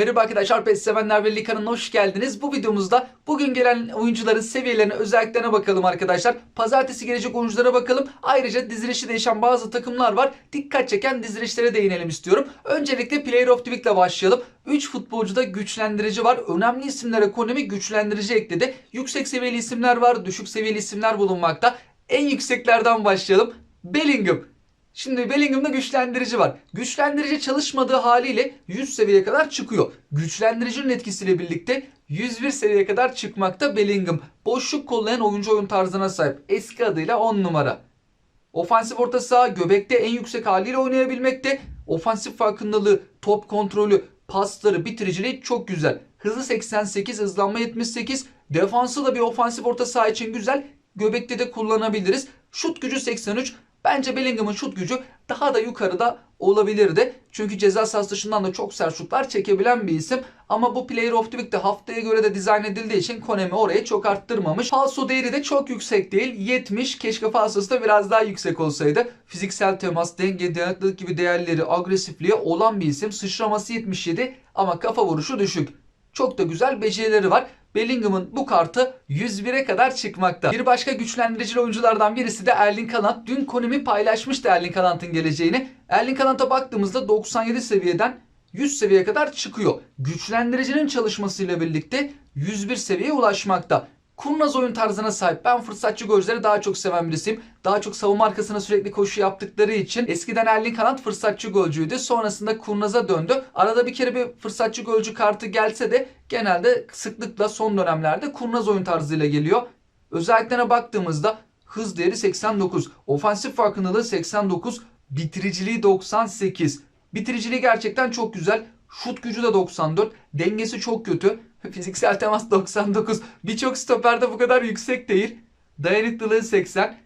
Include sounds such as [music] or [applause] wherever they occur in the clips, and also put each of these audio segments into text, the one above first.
Merhaba arkadaşlar PES sevenler ve Lig kanalına hoş geldiniz. Bu videomuzda bugün gelen oyuncuların seviyelerine, özelliklerine bakalım arkadaşlar. Pazartesi gelecek oyunculara bakalım. Ayrıca dizilişi değişen bazı takımlar var. Dikkat çeken dizilişlere değinelim istiyorum. Öncelikle Player of the Week ile başlayalım. 3 futbolcuda güçlendirici var. Önemli isimlere Konami güçlendirici ekledi. Yüksek seviyeli isimler var, düşük seviyeli isimler bulunmakta. En yükseklerden başlayalım. Bellingham. Şimdi Bellingham'da güçlendirici var. Güçlendirici çalışmadığı haliyle 100 seviyeye kadar çıkıyor. Güçlendiricinin etkisiyle birlikte 101 seviyeye kadar çıkmakta Bellingham. Boşluk kollayan oyuncu oyun tarzına sahip. Eski adıyla 10 numara. Ofansif orta saha göbekte en yüksek haliyle oynayabilmekte. Ofansif farkındalığı, top kontrolü, pasları, bitiriciliği çok güzel. Hızı 88, hızlanma 78. Defansı da bir ofansif orta saha için güzel. Göbekte de kullanabiliriz. Şut gücü 83. Bence Bellingham'ın şut gücü daha da yukarıda olabilirdi. Çünkü ceza sahası dışından da çok sert şutlar çekebilen bir isim. Ama bu Player of the Week'te haftaya göre de dizayn edildiği için Konami orayı çok arttırmamış. Falso değeri de çok yüksek değil. 70. Keşke falsosu da biraz daha yüksek olsaydı. Fiziksel temas, denge, dayanıklılık gibi değerleri, agresifliğe olan bir isim. Sıçraması 77 ama kafa vuruşu düşük. Çok da güzel becerileri var. Bellingham'ın bu kartı 101'e kadar çıkmakta. Bir başka güçlendirici oyunculardan birisi de Erling Haaland. Dün Konami paylaşmıştı Erling Haaland'ın geleceğini. Erling Haaland'a baktığımızda 97 seviyeden 100 seviyeye kadar çıkıyor. Güçlendiricinin çalışmasıyla birlikte 101 seviyeye ulaşmakta. Kurnaz oyun tarzına sahip. Ben fırsatçı golcüleri daha çok seven birisiyim. Daha çok savunma arkasına sürekli koşu yaptıkları için eskiden Erling Haaland fırsatçı golcüydü. Sonrasında kurnaza döndü. Arada bir kere bir fırsatçı golcü kartı gelse de genelde sıklıkla son dönemlerde kurnaz oyun tarzıyla geliyor. Özelliklerine baktığımızda hız değeri 89, ofansif farkındalığı 89, bitiriciliği 98. Bitiriciliği gerçekten çok güzel. Şut gücü de 94. Dengesi çok kötü. [laughs] Fiziksel temas 99. Birçok stoperde bu kadar yüksek değil. Dayanıklılığı 80.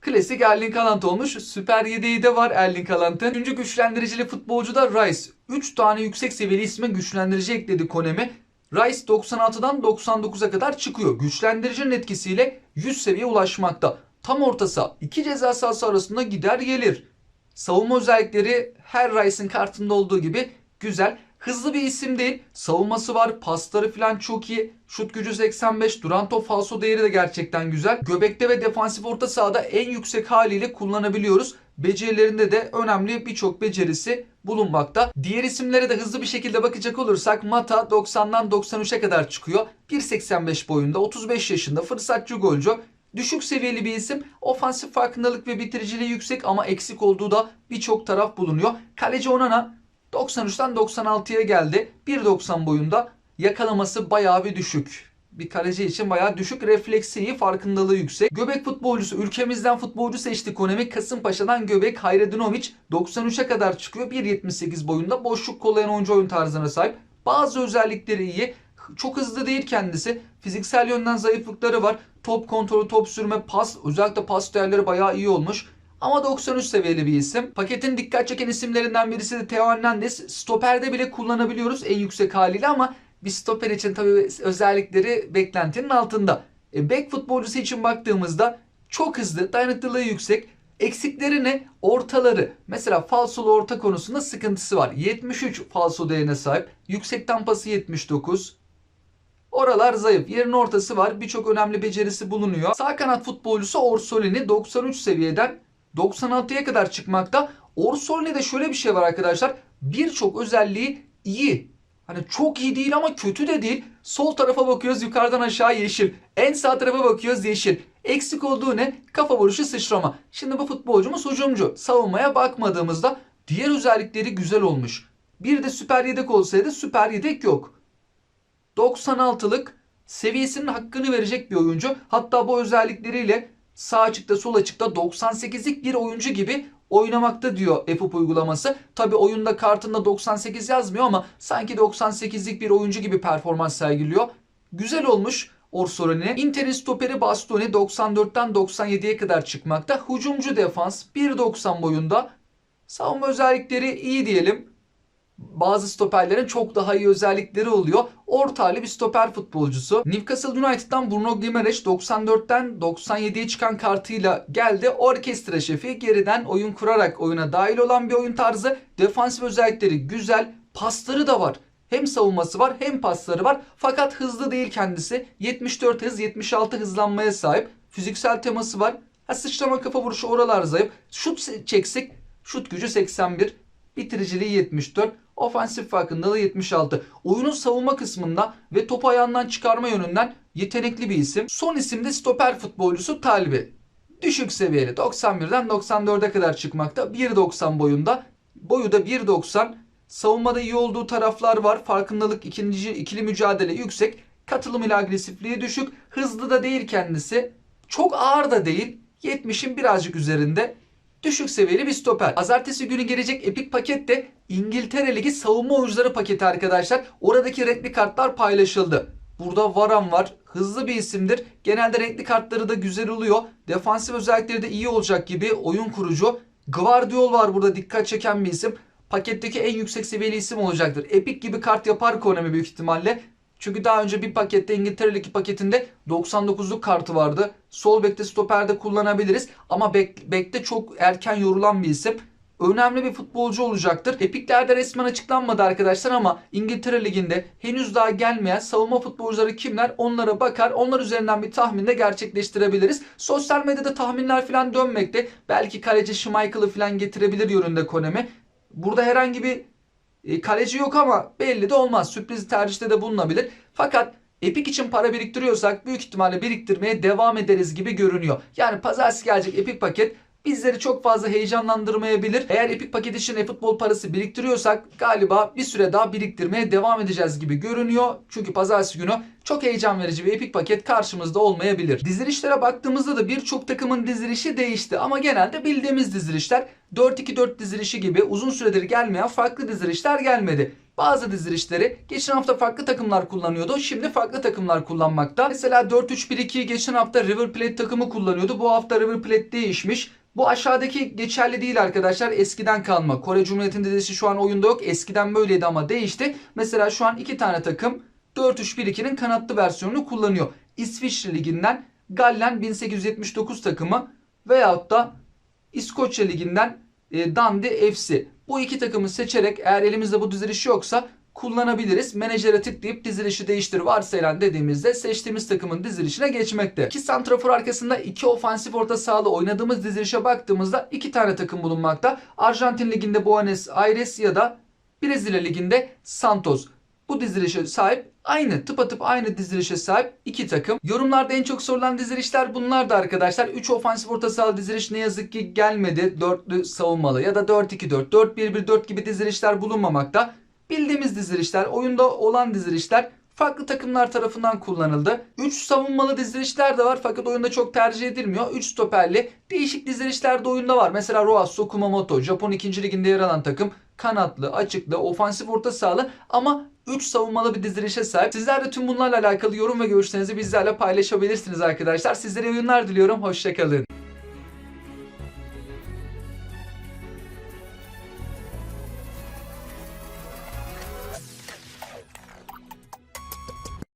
Klasik Erling Haaland olmuş. Süper yedeği de var Erling Haaland'ın. Üçüncü güçlendiricili futbolcu da Rice. 3 tane yüksek seviyeli isme güçlendirici ekledi Konami. Rice 96'dan 99'a kadar çıkıyor. Güçlendiricinin etkisiyle 100 seviyeye ulaşmakta. Tam ortası iki ceza sahası arasında gider gelir. Savunma özellikleri her Rice'ın kartında olduğu gibi güzel. Hızlı bir isim değil. Savunması var. Pasları falan çok iyi. Şut gücü 85. Duran top falso değeri de gerçekten güzel. Göbekte ve defansif orta sahada en yüksek haliyle kullanabiliyoruz. Becerilerinde de önemli birçok becerisi bulunmakta. Diğer isimlere de hızlı bir şekilde bakacak olursak Mata 90'dan 93'e kadar çıkıyor. 1.85 boyunda 35 yaşında fırsatçı golcü. Düşük seviyeli bir isim. Ofansif farkındalık ve bitiriciliği yüksek ama eksik olduğu da birçok taraf bulunuyor. Kaleci Onana 93'ten 96'ya geldi. 1.90 boyunda. Yakalaması bayağı bir düşük. Bir kaleci için bayağı düşük. Refleksi iyi, farkındalığı yüksek. Göbek futbolcusu. Ülkemizden futbolcu seçti Konami. Kasımpaşa'dan Göbek Hayredinovic 93'e kadar çıkıyor. 1.78 boyunda. Boşluk kollayan oyuncu oyun tarzına sahip. Bazı özellikleri iyi. Çok hızlı değil kendisi. Fiziksel yönden zayıflıkları var. Top kontrolü, top sürme, pas. Özellikle pas değerleri bayağı iyi olmuş. Ama 93 seviyeli bir isim. Paketin dikkat çeken isimlerinden birisi de Theo Hernandez. Stoperde bile kullanabiliyoruz en yüksek haliyle ama bir stoper için tabii özellikleri beklentinin altında. E, back futbolcusu için baktığımızda çok hızlı, dayanıklılığı yüksek. Eksikleri ne? Ortaları. Mesela falsolu orta konusunda sıkıntısı var. 73 falso değerine sahip. Yüksek tampası 79. Oralar zayıf. Yerin ortası var. Birçok önemli becerisi bulunuyor. Sağ kanat futbolcusu Orsolini 93 seviyeden 96'ya kadar çıkmakta. Orsolini'de şöyle bir şey var arkadaşlar. Birçok özelliği iyi. Hani çok iyi değil ama kötü de değil. Sol tarafa bakıyoruz yukarıdan aşağı yeşil. En sağ tarafa bakıyoruz yeşil. Eksik olduğu ne? Kafa vuruşu sıçrama. Şimdi bu futbolcumuz hücumcu. Savunmaya bakmadığımızda diğer özellikleri güzel olmuş. Bir de süper yedek olsaydı süper yedek yok. 96'lık seviyesinin hakkını verecek bir oyuncu. Hatta bu özellikleriyle sağ açıkta sol açıkta 98'lik bir oyuncu gibi oynamakta diyor EFUP uygulaması. Tabi oyunda kartında 98 yazmıyor ama sanki 98'lik bir oyuncu gibi performans sergiliyor. Güzel olmuş Orsolini. Inter'in stoperi Bastoni 94'ten 97'ye kadar çıkmakta. Hücumcu defans 1.90 boyunda. Savunma özellikleri iyi diyelim bazı stoperlerin çok daha iyi özellikleri oluyor. Orta hali bir stoper futbolcusu. Newcastle United'dan Bruno Gimenez 94'ten 97'ye çıkan kartıyla geldi. Orkestra şefi geriden oyun kurarak oyuna dahil olan bir oyun tarzı. Defansif özellikleri güzel. Pasları da var. Hem savunması var hem pasları var. Fakat hızlı değil kendisi. 74 hız 76 hızlanmaya sahip. Fiziksel teması var. Ha, sıçrama kafa vuruşu oralar zayıf. Şut se- çeksek şut gücü 81. Bitiriciliği 74. Ofansif farkındalığı 76. Oyunun savunma kısmında ve topu ayağından çıkarma yönünden yetenekli bir isim. Son isim de stoper futbolcusu Talbi. Düşük seviyeli 91'den 94'e kadar çıkmakta. 1.90 boyunda. Boyu da 1.90. Savunmada iyi olduğu taraflar var. Farkındalık ikinci ikili mücadele yüksek. Katılım ile agresifliği düşük. Hızlı da değil kendisi. Çok ağır da değil. 70'in birazcık üzerinde. Düşük seviyeli bir stoper. Pazartesi günü gelecek epik paket de İngiltere Ligi savunma oyuncuları paketi arkadaşlar. Oradaki renkli kartlar paylaşıldı. Burada Varan var. Hızlı bir isimdir. Genelde renkli kartları da güzel oluyor. Defansif özellikleri de iyi olacak gibi. Oyun kurucu. Guardiol var burada dikkat çeken bir isim. Paketteki en yüksek seviyeli isim olacaktır. Epic gibi kart yapar Konami büyük ihtimalle. Çünkü daha önce bir pakette İngiltere Ligi paketinde 99'luk kartı vardı. Sol bekte stoperde kullanabiliriz. Ama bek, bekte çok erken yorulan bir isim. Önemli bir futbolcu olacaktır. Epic'lerde resmen açıklanmadı arkadaşlar ama İngiltere Ligi'nde henüz daha gelmeyen savunma futbolcuları kimler onlara bakar. Onlar üzerinden bir tahmin de gerçekleştirebiliriz. Sosyal medyada tahminler falan dönmekte. Belki kaleci Schmeichel'ı falan getirebilir yönünde Konemi. Burada herhangi bir e, kaleci yok ama belli de olmaz. Sürpriz tercihte de bulunabilir. Fakat Epic için para biriktiriyorsak büyük ihtimalle biriktirmeye devam ederiz gibi görünüyor. Yani pazartesi gelecek Epic paket bizleri çok fazla heyecanlandırmayabilir. Eğer Epic paket için e-futbol parası biriktiriyorsak galiba bir süre daha biriktirmeye devam edeceğiz gibi görünüyor. Çünkü pazartesi günü çok heyecan verici bir Epic paket karşımızda olmayabilir. Dizilişlere baktığımızda da birçok takımın dizilişi değişti ama genelde bildiğimiz dizilişler 4-2-4 dizilişi gibi uzun süredir gelmeyen farklı dizilişler gelmedi. Bazı dizilişleri geçen hafta farklı takımlar kullanıyordu. Şimdi farklı takımlar kullanmakta. Mesela 4-3-1-2'yi geçen hafta River Plate takımı kullanıyordu. Bu hafta River Plate değişmiş. Bu aşağıdaki geçerli değil arkadaşlar. Eskiden kalma. Kore Cumhuriyeti'nin dizisi şu an oyunda yok. Eskiden böyleydi ama değişti. Mesela şu an iki tane takım 4-3-1-2'nin kanatlı versiyonunu kullanıyor. İsviçre Ligi'nden Gallen 1879 takımı veyahut da İskoçya Ligi'nden e, Dundee FC. Bu iki takımı seçerek eğer elimizde bu diziliş yoksa kullanabiliriz. Menajere tıklayıp dizilişi değiştir varsayılan dediğimizde seçtiğimiz takımın dizilişine geçmekte. İki santrafor arkasında iki ofansif orta sahalı oynadığımız dizilişe baktığımızda iki tane takım bulunmakta. Arjantin Ligi'nde Buenos Aires ya da Brezilya Ligi'nde Santos. Bu dizilişe sahip aynı tıpatıp aynı dizilişe sahip iki takım. Yorumlarda en çok sorulan dizilişler bunlar da arkadaşlar. 3 ofansif orta saha diziliş ne yazık ki gelmedi. Dörtlü savunmalı ya da 4-2-4, 4-1-1-4 gibi dizilişler bulunmamakta. Bildiğimiz dizilişler, oyunda olan dizilişler farklı takımlar tarafından kullanıldı. 3 savunmalı dizilişler de var fakat oyunda çok tercih edilmiyor. 3 stoperli değişik dizilişler de oyunda var. Mesela Roasso Kumamoto, Japon 2. liginde yer alan takım kanatlı, açıklı, ofansif orta sahalı ama 3 savunmalı bir dizilişe sahip. Sizler de tüm bunlarla alakalı yorum ve görüşlerinizi bizlerle paylaşabilirsiniz arkadaşlar. Sizlere oyunlar diliyorum. Hoşçakalın.